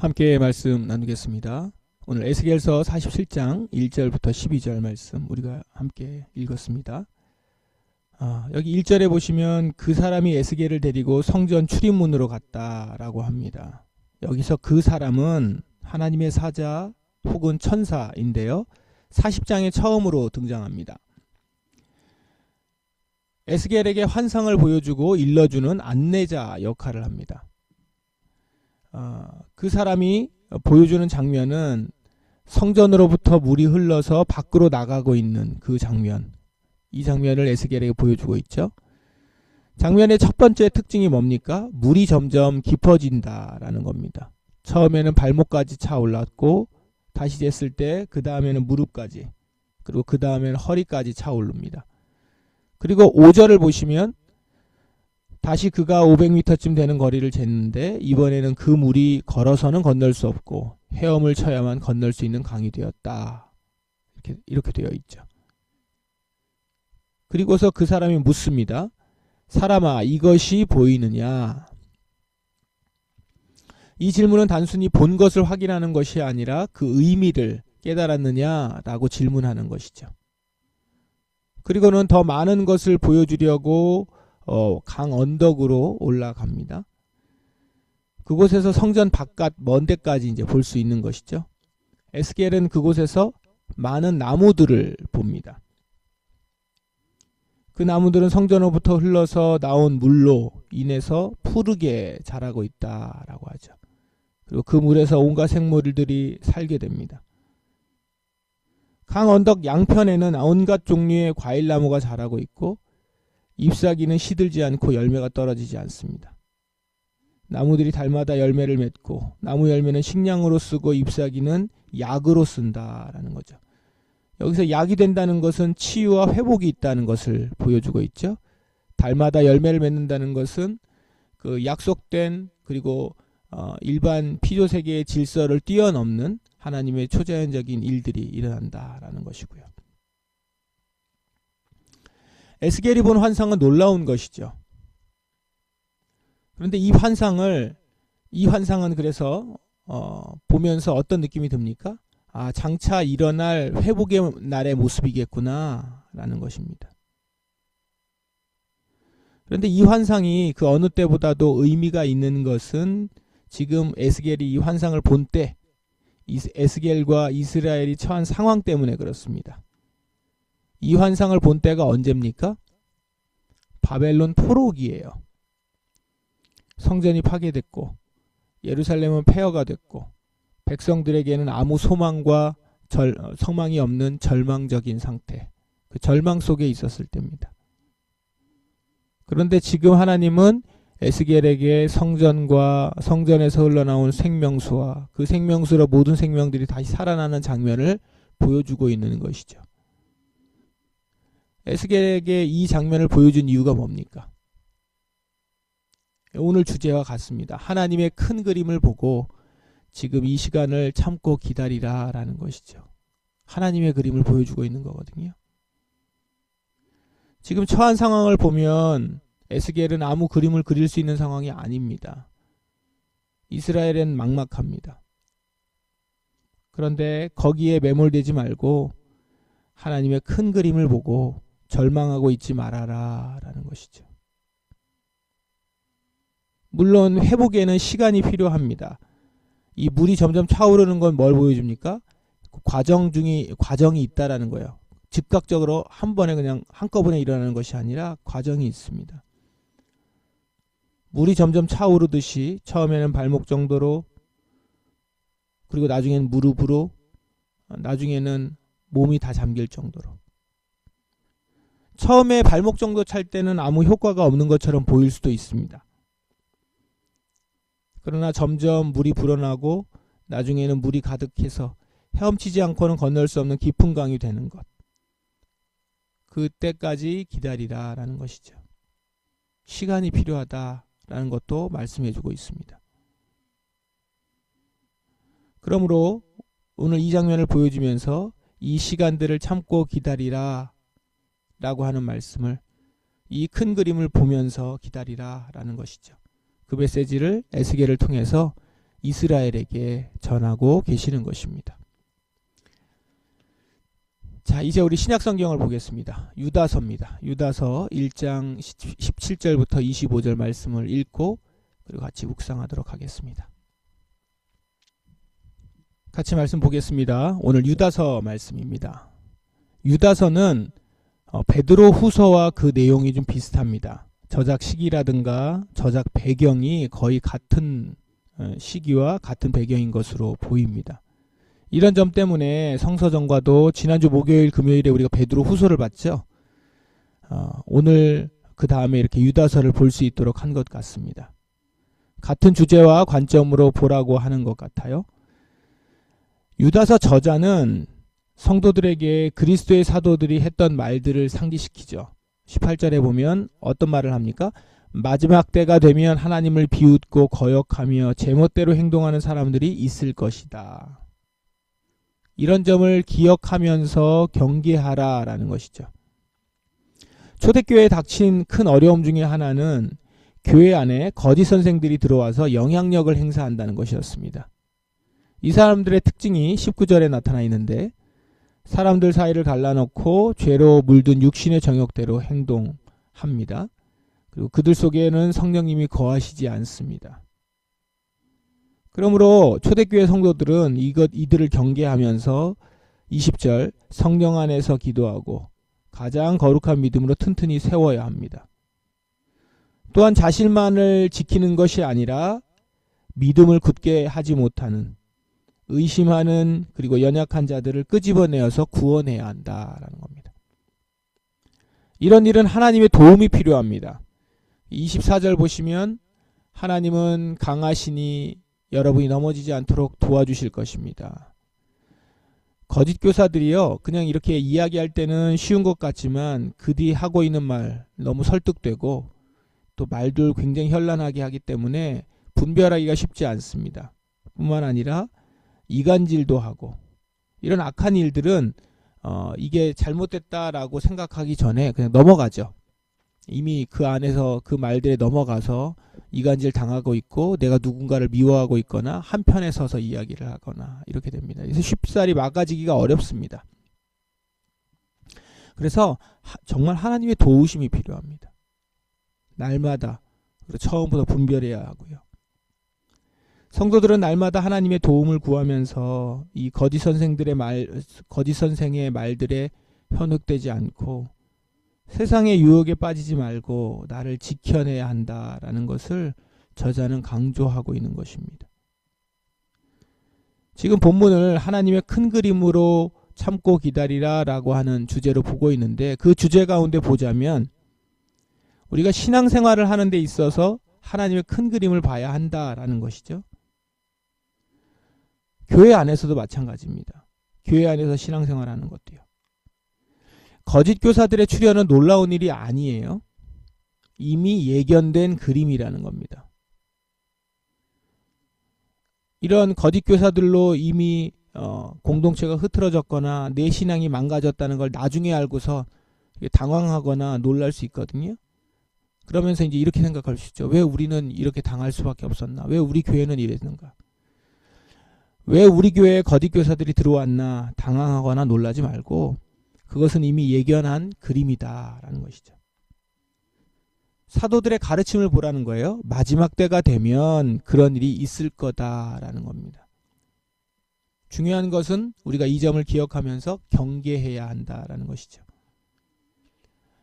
함께 말씀 나누겠습니다. 오늘 에스겔서 47장 1절부터 12절 말씀 우리가 함께 읽었습니다. 아, 여기 1절에 보시면 그 사람이 에스겔을 데리고 성전 출입문으로 갔다라고 합니다. 여기서 그 사람은 하나님의 사자 혹은 천사인데요. 40장에 처음으로 등장합니다. 에스겔에게 환상을 보여주고 일러주는 안내자 역할을 합니다. 어, 그 사람이 보여주는 장면은 성전으로부터 물이 흘러서 밖으로 나가고 있는 그 장면. 이 장면을 에스겔에게 보여주고 있죠. 장면의 첫 번째 특징이 뭡니까? 물이 점점 깊어진다라는 겁니다. 처음에는 발목까지 차 올랐고 다시 쟀을 때 그 다음에는 무릎까지 그리고 그 다음에는 허리까지 차 오릅니다. 그리고 5절을 보시면 다시 그가 500m쯤 되는 거리를 쟀는데 이번에는 그 물이 걸어서는 건널 수 없고 헤엄을 쳐야만 건널 수 있는 강이 되었다. 이렇게 이렇게 되어 있죠. 그리고서 그 사람이 묻습니다. 사람아 이것이 보이느냐? 이 질문은 단순히 본 것을 확인하는 것이 아니라 그 의미를 깨달았느냐라고 질문하는 것이죠. 그리고는 더 많은 것을 보여주려고 어, 강 언덕으로 올라갑니다. 그곳에서 성전 바깥 먼 데까지 이제 볼 수 있는 것이죠. 에스겔은 그곳에서 많은 나무들을 봅니다. 그 나무들은 성전으로부터 흘러서 나온 물로 인해서 푸르게 자라고 있다라고 하죠. 그리고 그 물에서 온갖 생물들이 살게 됩니다. 강 언덕 양편에는 온갖 종류의 과일나무가 자라고 있고 잎사귀는 시들지 않고 열매가 떨어지지 않습니다. 나무들이 달마다 열매를 맺고 나무 열매는 식량으로 쓰고 잎사귀는 약으로 쓴다라는 거죠. 여기서 약이 된다는 것은 치유와 회복이 있다는 것을 보여주고 있죠. 달마다 열매를 맺는다는 것은 그 약속된 그리고 어, 일반 피조 세계의 질서를 뛰어넘는 하나님의 초자연적인 일들이 일어난다라는 것이고요. 에스겔이 본 환상은 놀라운 것이죠. 그런데 이 환상을 이 환상은 그래서 어, 보면서 어떤 느낌이 듭니까? 아, 장차 일어날 회복의 날의 모습이겠구나라는 것입니다. 그런데 이 환상이 그 어느 때보다도 의미가 있는 것은 지금 에스겔이 이 환상을 본 때 에스겔과 이스라엘이 처한 상황 때문에 그렇습니다. 이 환상을 본 때가 언제입니까? 바벨론 포로기예요. 성전이 파괴됐고 예루살렘은 폐허가 됐고 백성들에게는 아무 소망과 절, 성망이 없는 절망적인 상태. 그 절망 속에 있었을 때입니다. 그런데 지금 하나님은 에스겔에게 성전과 성전에서 흘러나온 생명수와 그 생명수로 모든 생명들이 다시 살아나는 장면을 보여주고 있는 것이죠. 에스겔에게 이 장면을 보여준 이유가 뭡니까? 오늘 주제와 같습니다. 하나님의 큰 그림을 보고 지금 이 시간을 참고 기다리라 라는 것이죠. 하나님의 그림을 보여주고 있는 거거든요. 지금 처한 상황을 보면 에스겔은 아무 그림을 그릴 수 있는 상황이 아닙니다. 이스라엘은 막막합니다. 그런데 거기에 매몰되지 말고 하나님의 큰 그림을 보고 절망하고 있지 말아라 라는 것이죠. 물론 회복에는 시간이 필요합니다. 이 물이 점점 차오르는 건 뭘 보여줍니까? 과정 중이 과정이 있다라는 거예요. 즉각적으로 한 번에 그냥 한꺼번에 일어나는 것이 아니라 과정이 있습니다. 물이 점점 차오르듯이 처음에는 발목 정도로 그리고 나중에는 무릎으로 나중에는 몸이 다 잠길 정도로 처음에 발목 정도 찰 때는 아무 효과가 없는 것처럼 보일 수도 있습니다. 그러나 점점 물이 불어나고 나중에는 물이 가득해서 헤엄치지 않고는 건널 수 없는 깊은 강이 되는 것. 그때까지 기다리라 라는 것이죠. 시간이 필요하다 라는 것도 말씀해 주고 있습니다. 그러므로 오늘 이 장면을 보여주면서 이 시간들을 참고 기다리라 라고 하는 말씀을 이 큰 그림을 보면서 기다리라 라는 것이죠. 그 메시지를 에스겔을 통해서 이스라엘에게 전하고 계시는 것입니다. 자, 이제 우리 신약 성경을 보겠습니다. 유다서입니다. 유다서 1장 17절부터 25절 말씀을 읽고 그리고 같이 묵상하도록 하겠습니다. 같이 말씀 보겠습니다. 오늘 유다서 말씀입니다. 유다서는 어, 베드로 후서와 그 내용이 좀 비슷합니다. 저작 시기라든가 저작 배경이 거의 같은 어, 시기와 같은 배경인 것으로 보입니다. 이런 점 때문에 성서전과도 지난주 목요일 금요일에 우리가 베드로 후서를 봤죠. 어, 오늘 그 다음에 이렇게 유다서를 볼 수 있도록 한 것 같습니다. 같은 주제와 관점으로 보라고 하는 것 같아요. 유다서 저자는 성도들에게 그리스도의 사도들이 했던 말들을 상기시키죠. 18절에 보면 어떤 말을 합니까? 마지막 때가 되면 하나님을 비웃고 거역하며 제멋대로 행동하는 사람들이 있을 것이다. 이런 점을 기억하면서 경계하라 라는 것이죠. 초대교회에 닥친 큰 어려움 중에 하나는 교회 안에 거짓 선생들이 들어와서 영향력을 행사한다는 것이었습니다. 이 사람들의 특징이 19절에 나타나 있는데 사람들 사이를 갈라놓고 죄로 물든 육신의 정욕대로 행동합니다. 그리고 그들 속에는 성령님이 거하시지 않습니다. 그러므로 초대교회 성도들은 이것 이들을 경계하면서 20절 성령 안에서 기도하고 가장 거룩한 믿음으로 튼튼히 세워야 합니다. 또한 자신만을 지키는 것이 아니라 믿음을 굳게 하지 못하는 의심하는 그리고 연약한 자들을 끄집어내어서 구원해야 한다라는 겁니다. 이런 일은 하나님의 도움이 필요합니다. 24절 보시면 하나님은 강하시니 여러분이 넘어지지 않도록 도와주실 것입니다. 거짓 교사들이요, 그냥 이렇게 이야기할 때는 쉬운 것 같지만 그뒤 하고 있는 말 너무 설득되고 또 말들 굉장히 현란하게 하기 때문에 분별하기가 쉽지 않습니다. 뿐만 아니라 이간질도 하고 이런 악한 일들은 어, 이게 잘못됐다라고 생각하기 전에 그냥 넘어가죠. 이미 그 안에서 그 말들에 넘어가서 이간질 당하고 있고 내가 누군가를 미워하고 있거나 한편에 서서 이야기를 하거나 이렇게 됩니다. 그래서 쉽사리 막아지기가 어렵습니다. 그래서 하, 정말 하나님의 도우심이 필요합니다. 날마다 처음부터 분별해야 하고요. 성도들은 날마다 하나님의 도움을 구하면서 이 거짓 선생들의 말, 거짓 선생의 말들에 현혹되지 않고 세상의 유혹에 빠지지 말고 나를 지켜내야 한다라는 것을 저자는 강조하고 있는 것입니다. 지금 본문을 하나님의 큰 그림으로 참고 기다리라 라고 하는 주제로 보고 있는데 그 주제 가운데 보자면 우리가 신앙생활을 하는 데 있어서 하나님의 큰 그림을 봐야 한다라는 것이죠. 교회 안에서도 마찬가지입니다. 교회 안에서 신앙생활 하는 것도요. 거짓 교사들의 출현은 놀라운 일이 아니에요. 이미 예견된 그림이라는 겁니다. 이런 거짓 교사들로 이미 어, 공동체가 흐트러졌거나 내 신앙이 망가졌다는 걸 나중에 알고서 당황하거나 놀랄 수 있거든요. 그러면서 이제 이렇게 생각할 수 있죠. 왜 우리는 이렇게 당할 수밖에 없었나? 왜 우리 교회는 이랬는가? 왜 우리 교회에 거짓 교사들이 들어왔나 당황하거나 놀라지 말고 그것은 이미 예견한 그림이다라는 것이죠. 사도들의 가르침을 보라는 거예요. 마지막 때가 되면 그런 일이 있을 거다라는 겁니다. 중요한 것은 우리가 이 점을 기억하면서 경계해야 한다라는 것이죠.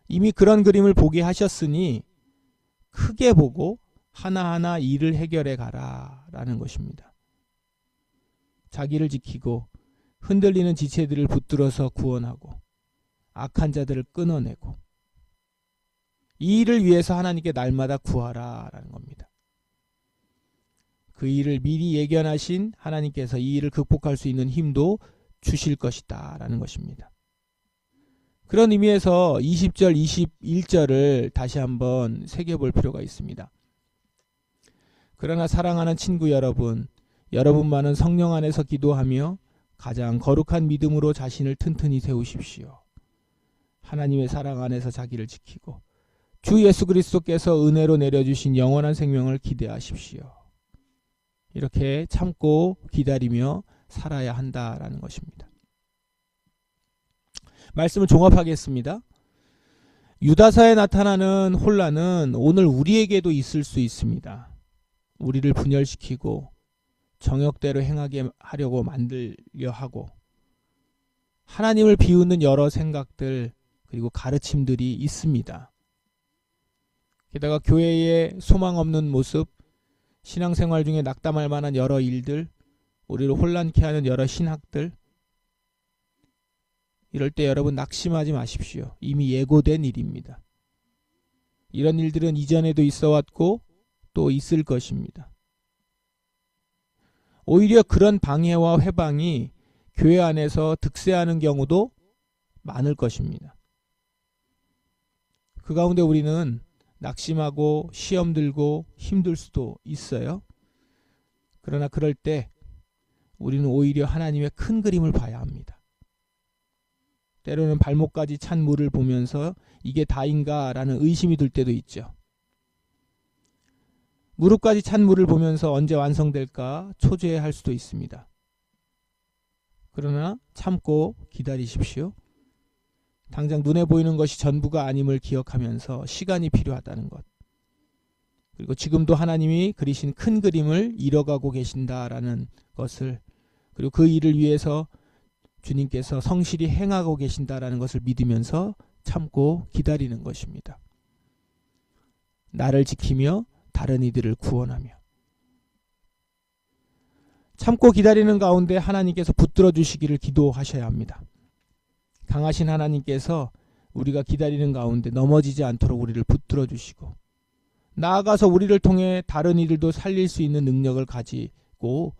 이미 그런 그림을 보게 하셨으니 크게 보고 하나하나 일을 해결해 가라라는 것입니다. 자기를 지키고 흔들리는 지체들을 붙들어서 구원하고 악한 자들을 끊어내고 이 일을 위해서 하나님께 날마다 구하라 라는 겁니다. 그 일을 미리 예견하신 하나님께서 이 일을 극복할 수 있는 힘도 주실 것이다 라는 것입니다. 그런 의미에서 20절, 21절을 다시 한번 새겨볼 필요가 있습니다. 그러나 사랑하는 친구 여러분, 여러분만은 성령 안에서 기도하며 가장 거룩한 믿음으로 자신을 튼튼히 세우십시오. 하나님의 사랑 안에서 자기를 지키고 주 예수 그리스도께서 은혜로 내려주신 영원한 생명을 기대하십시오. 이렇게 참고 기다리며 살아야 한다라는 것입니다. 말씀을 종합하겠습니다. 유다사에 나타나는 혼란은 오늘 우리에게도 있을 수 있습니다. 우리를 분열시키고 정욕대로 행하게 하려고 만들려 하고 하나님을 비웃는 여러 생각들 그리고 가르침들이 있습니다. 게다가 교회의 소망 없는 모습, 신앙생활 중에 낙담할 만한 여러 일들, 우리를 혼란케 하는 여러 신학들, 이럴 때 여러분 낙심하지 마십시오. 이미 예고된 일입니다. 이런 일들은 이전에도 있어 왔고 또 있을 것입니다. 오히려 그런 방해와 회방이 교회 안에서 득세하는 경우도 많을 것입니다. 그 가운데 우리는 낙심하고 시험 들고 힘들 수도 있어요. 그러나 그럴 때 우리는 오히려 하나님의 큰 그림을 봐야 합니다. 때로는 발목까지 찬 물을 보면서 이게 다인가라는 의심이 들 때도 있죠. 무릎까지 찬 물을 보면서 언제 완성될까 초조해할 수도 있습니다. 그러나 참고 기다리십시오. 당장 눈에 보이는 것이 전부가 아님을 기억하면서 시간이 필요하다는 것. 그리고 지금도 하나님이 그리신 큰 그림을 이뤄가고 계신다라는 것을 그리고 그 일을 위해서 주님께서 성실히 행하고 계신다라는 것을 믿으면서 참고 기다리는 것입니다. 나를 지키며 다른 이들을 구원하며 참고 기다리는 가운데 하나님께서 붙들어 주시기를 기도하셔야 합니다. 강하신 하나님께서 우리가 기다리는 가운데 넘어지지 않도록 우리를 붙들어 주시고 나아가서 우리를 통해 다른 이들도 살릴 수 있는 능력을 가지고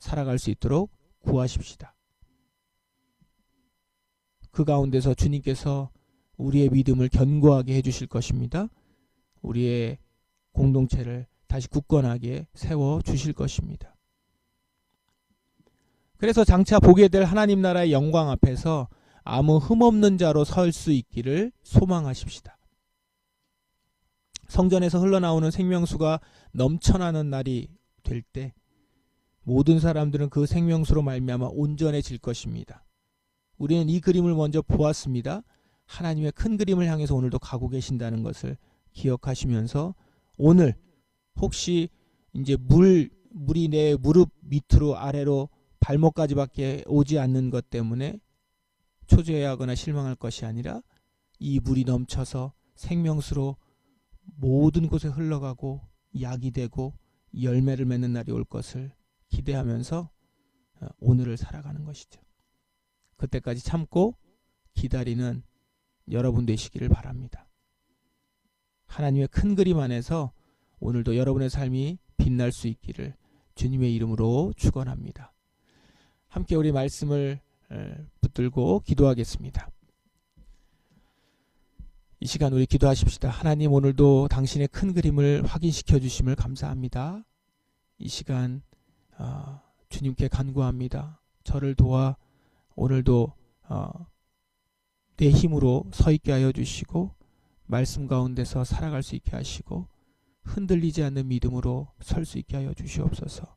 살아갈 수 있도록 구하십시다. 그 가운데서 주님께서 우리의 믿음을 견고하게 해주실 것입니다. 우리의 공동체를 다시 굳건하게 세워 주실 것입니다. 그래서 장차 보게 될 하나님 나라의 영광 앞에서 아무 흠 없는 자로 설 수 있기를 소망하십시다. 성전에서 흘러나오는 생명수가 넘쳐나는 날이 될 때 모든 사람들은 그 생명수로 말미암아 온전해질 것입니다. 우리는 이 그림을 먼저 보았습니다. 하나님의 큰 그림을 향해서 오늘도 가고 계신다는 것을 기억하시면서 오늘 혹시 이제 물 물이 내 무릎 밑으로 아래로 발목까지밖에 오지 않는 것 때문에 초조해하거나 실망할 것이 아니라 이 물이 넘쳐서 생명수로 모든 곳에 흘러가고 약이 되고 열매를 맺는 날이 올 것을 기대하면서 어, 오늘을 살아가는 것이죠. 그때까지 참고 기다리는 여러분 되시기를 바랍니다. 하나님의 큰 그림 안에서 오늘도 여러분의 삶이 빛날 수 있기를 주님의 이름으로 축원합니다. 함께 우리 말씀을 붙들고 기도하겠습니다. 이 시간 우리 기도하십시다. 하나님 오늘도 당신의 큰 그림을 확인시켜 주심을 감사합니다. 이 시간 어, 주님께 간구합니다. 저를 도와 오늘도 어, 내 힘으로 서 있게 하여 주시고 말씀 가운데서 살아갈 수 있게 하시고 흔들리지 않는 믿음으로 설 수 있게 하여 주시옵소서.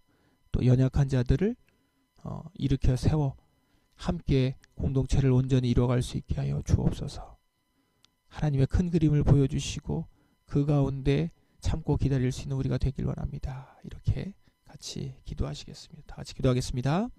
또 연약한 자들을 어, 일으켜 세워 함께 공동체를 온전히 이뤄갈 수 있게 하여 주옵소서. 하나님의 큰 그림을 보여주시고 그 가운데 참고 기다릴 수 있는 우리가 되길 원합니다. 이렇게 같이 기도하시겠습니다. 다 같이 기도하겠습니다.